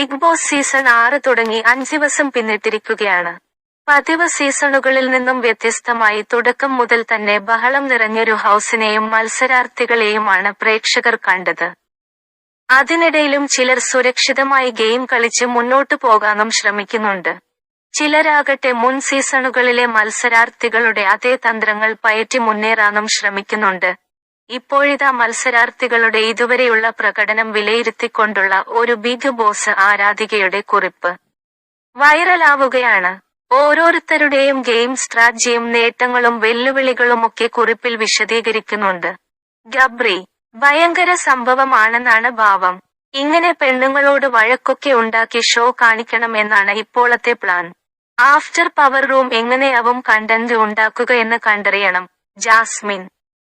Big boss season ആറ് തുടങ്ങി അഞ്ച് ദിവസം പിന്നിട്ടിരിക്കുകയാണ്. പതിവ് സീസണുകളിൽ നിന്നും വ്യത്യസ്തമായി തുടക്കം മുതൽ തന്നെ ബഹളം നിറഞ്ഞൊരു ഹൗസിനെയും മത്സരാർത്ഥികളെയുമാണ് പ്രേക്ഷകർ കണ്ടത്. അതിനിടയിലും ചിലർ സുരക്ഷിതമായി ഗെയിം കളിച്ച് മുന്നോട്ടു പോകാനും ശ്രമിക്കുന്നുണ്ട്. ചിലരാകട്ടെ മുൻ സീസണുകളിലെ മത്സരാർത്ഥികളുടെ അതേ തന്ത്രങ്ങൾ പയറ്റി മുന്നേറാനും ശ്രമിക്കുന്നുണ്ട്. ഇപ്പോഴിതാ മത്സരാർത്ഥികളുടെ ഇതുവരെയുള്ള പ്രകടനം വിലയിരുത്തിക്കൊണ്ടുള്ള ഒരു ബിഗ് ബോസ് ആരാധികയുടെ കുറിപ്പ്. വൈറലാവുകയാണ്. ഓരോരുത്തരുടെയും ഗെയിം സ്ട്രാറ്റജിയും നേട്ടങ്ങളും വെല്ലുവിളികളുമൊക്കെ കുറിപ്പിൽ വിശദീകരിക്കുന്നുണ്ട്. ഗബ്രി ഭയങ്കര സംഭവമാണെന്നാണ് ഭാവം. ഇങ്ങനെ പെണ്ണുങ്ങളോട് വഴക്കൊക്കെ ഉണ്ടാക്കി ഷോ കാണിക്കണമെന്നാണ് ഇപ്പോഴത്തെ പ്ലാൻ. ആഫ്റ്റർ പവർ റൂം എങ്ങനെയാവും കണ്ടന്റ് ഉണ്ടാക്കുക എന്ന് കണ്ടറിയണം. ജാസ്മിൻ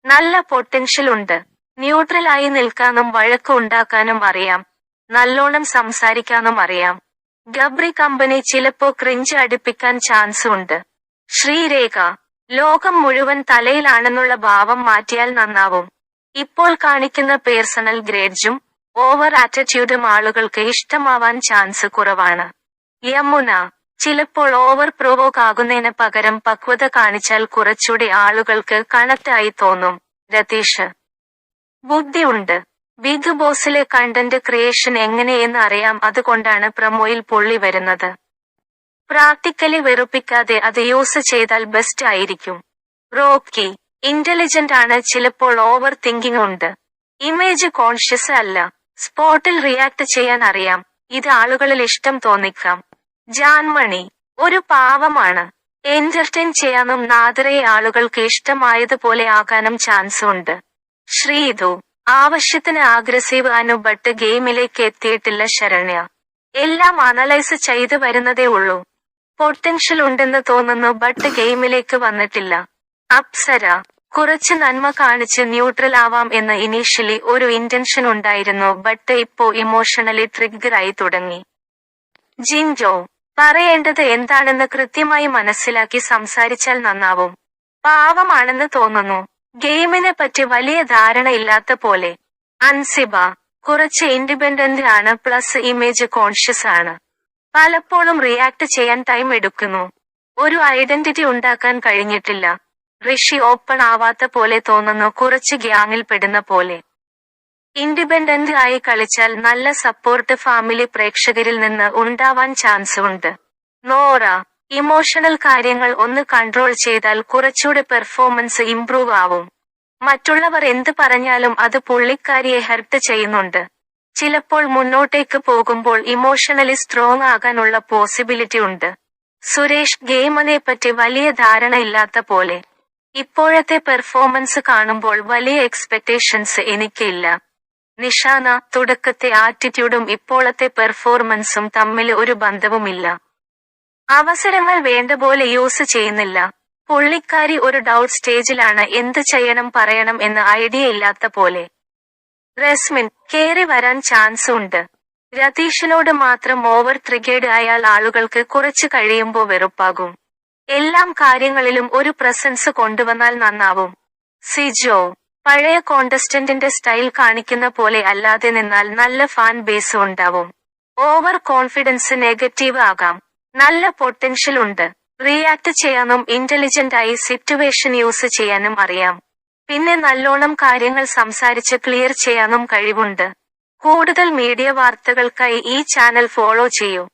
നല്ല പൊട്ടൻഷ്യൽ ഉണ്ട്. ന്യൂട്രൽ ആയി നിൽക്കാനും വഴക്ക് ഉണ്ടാക്കാനും അറിയാം. നല്ലോണം സംസാരിക്കാനും അറിയാം. ഗബ്രി കമ്പനി ചിലപ്പോ ക്രിഞ്ച് അടുപ്പിക്കാൻ ചാൻസ് ഉണ്ട്. ശ്രീരേഖ ലോകം മുഴുവൻ തലയിലാണെന്നുള്ള ഭാവം മാറ്റിയാൽ നന്നാവും. ഇപ്പോൾ കാണിക്കുന്ന പേഴ്സണൽ ഗ്രേഡ്ജും ഓവർ ആറ്റിറ്റ്യൂഡും ആളുകൾക്ക് ഇഷ്ടമാവാൻ ചാൻസ് കുറവാണ്. യമുന ചിലപ്പോൾ ഓവർ പ്രൊവോക്ക് ആകുന്നതിന് പകരം പക്വത കാണിച്ചാൽ കുറച്ചുകൂടി ആളുകൾക്ക് കണക്റ്റായി തോന്നും. രതീഷ്. ബുദ്ധിയുണ്ട്. ബിഗ് ബോസിലെ കണ്ടന്റ് ക്രിയേഷൻ എങ്ങനെയെന്ന് അറിയാം. അതുകൊണ്ടാണ് പ്രമോയിൽ പൊള്ളി വരുന്നത്. പ്രാക്ടിക്കലി വെറുപ്പിക്കാതെ അത് യൂസ് ചെയ്താൽ ബെസ്റ്റ് ആയിരിക്കും. റോക്കി. ഇന്റലിജന്റ് ആണ്. ചിലപ്പോൾ ഓവർ തിങ്കിങ് ഉണ്ട്. ഇമേജ് കോൺഷ്യസ് അല്ല. സ്പോട്ടിൽ റിയാക്ട് ചെയ്യാൻ അറിയാം. ഇത് ആളുകളിൽ ഇഷ്ടം തോന്നിക്കാം. ജാൻമണി ഒരു പാവമാണ്. എന്റർടൈൻ ചെയ്യാനും നാദരയെ ആളുകൾക്ക് ഇഷ്ടമായതുപോലെ ആകാനും ചാൻസ് ഉണ്ട് ശ്രീതു ആവശ്യത്തിന് ആഗ്രസീവ് അനു ബട്ട് ഗെയിമിലേക്ക് എത്തിയിട്ടില്ല ശരണ്യ. എല്ലാം അനലൈസ് ചെയ്തു വരുന്നതേ ഉള്ളൂ. പൊട്ടൻഷ്യൽ ഉണ്ടെന്ന് തോന്നുന്നു ബട്ട് ഗെയിമിലേക്ക് വന്നിട്ടില്ല. അപ്സര കുറച്ച് നന്മ കാണിച്ച് ന്യൂട്രൽ ആവാം എന്ന് ഇനീഷ്യലി ഒരു ഇന്റൻഷൻ ഉണ്ടായിരുന്നു ബട്ട് ഇപ്പോ ഇമോഷണലി ട്രിഗറായി തുടങ്ങി. ജിൻജോ പറയേണ്ടത് എന്താണെന്ന് കൃത്യമായി മനസ്സിലാക്കി സംസാരിച്ചാൽ നന്നാവും. പാവമാണെന്ന് തോന്നുന്നു. ഗെയിമിനെ പറ്റി വലിയ ധാരണ ഇല്ലാത്ത പോലെ. അൻസിബ കുറച്ച് ഇൻഡിപെൻഡന്റ് ആണ് പ്ലസ് ഇമേജ് കോൺഷ്യസ് ആണ്. പലപ്പോഴും റിയാക്ട് ചെയ്യാൻ ടൈം എടുക്കുന്നു. ഒരു ഐഡന്റിറ്റി ഉണ്ടാക്കാൻ കഴിഞ്ഞിട്ടില്ല. ഋഷി ഓപ്പൺ ആവാത്ത പോലെ തോന്നുന്നു കുറച്ച് ഗ്യാങ്ങിൽ പെടുന്ന പോലെ. ഇൻഡിപെൻഡന്റ് ആയി കളിച്ചാൽ നല്ല സപ്പോർട്ട് ഫാമിലി പ്രേക്ഷകരിൽ നിന്ന് ഉണ്ടാവാൻ ചാൻസ് ഉണ്ട്. നോറ ഇമോഷണൽ കാര്യങ്ങൾ ഒന്ന് കൺട്രോൾ ചെയ്താൽ കുറച്ചുകൂടെ പെർഫോമൻസ് ഇംപ്രൂവ് ആവും. മറ്റുള്ളവർ എന്ത് പറഞ്ഞാലും അത് പുള്ളിക്കാരിയെ ഹെർട്ട് ചെയ്യുന്നുണ്ട്. ചിലപ്പോൾ മുന്നോട്ടേക്ക് പോകുമ്പോൾ ഇമോഷണലി സ്ട്രോങ് ആകാനുള്ള പോസിബിലിറ്റി ഉണ്ട്. സുരേഷ് ഗെയിമിനെ പറ്റി വലിയ ധാരണ ഇല്ലാത്ത പോലെ. ഇപ്പോഴത്തെ പെർഫോമൻസ് കാണുമ്പോൾ വലിയ എക്സ്പെക്ടേഷൻസ് എനിക്കില്ല. നിഷാന തുടക്കത്തെ ആറ്റിറ്റ്യൂഡും ഇപ്പോഴത്തെ പെർഫോർമൻസും തമ്മിൽ ഒരു ബന്ധവുമില്ല. അവസരങ്ങൾ വേണ്ട പോലെ യൂസ് ചെയ്യുന്നില്ല. പുള്ളിക്കാരി ഒരു ഡൗട്ട് സ്റ്റേജിലാണ് എന്ത് ചെയ്യണം പറയണം എന്ന് ഐഡിയ ഇല്ലാത്ത പോലെ. റസ്മിൻ കേറി വരാൻ ചാൻസ് ഉണ്ട്. രതീഷിനോട് മാത്രം ഓവർ ട്രിഗേഡ് ആയാൽ ആളുകൾക്ക് കുറച്ച് കഴിയുമ്പോൾ വെറുപ്പാകും. എല്ലാം കാര്യങ്ങളിലും ഒരു പ്രസൻസ് കൊണ്ടുവന്നാൽ നന്നാവും. സിജോ പഴയ കോണ്ടസ്റ്റന്റിന്റെ സ്റ്റൈൽ കാണിക്കുന്ന പോലെ അല്ലാതെ നിന്നാൽ നല്ല ഫാൻ ബേസ് ഉണ്ടാവും. ഓവർ കോൺഫിഡൻസ് നെഗറ്റീവ് ആകാം. നല്ല പൊട്ടൻഷ്യൽ ഉണ്ട്. റിയാക്ട് ചെയ്യാനും ഇന്റലിജന്റ് ആയി സിറ്റുവേഷൻ യൂസ് ചെയ്യാനും അറിയാം. പിന്നെ നല്ലോണം കാര്യങ്ങൾ സംസാരിച്ച് ക്ലിയർ ചെയ്യാനും കഴിവുണ്ട്. കൂടുതൽ മീഡിയ വാർത്തകൾക്കായി ഈ ചാനൽ ഫോളോ ചെയ്യൂ.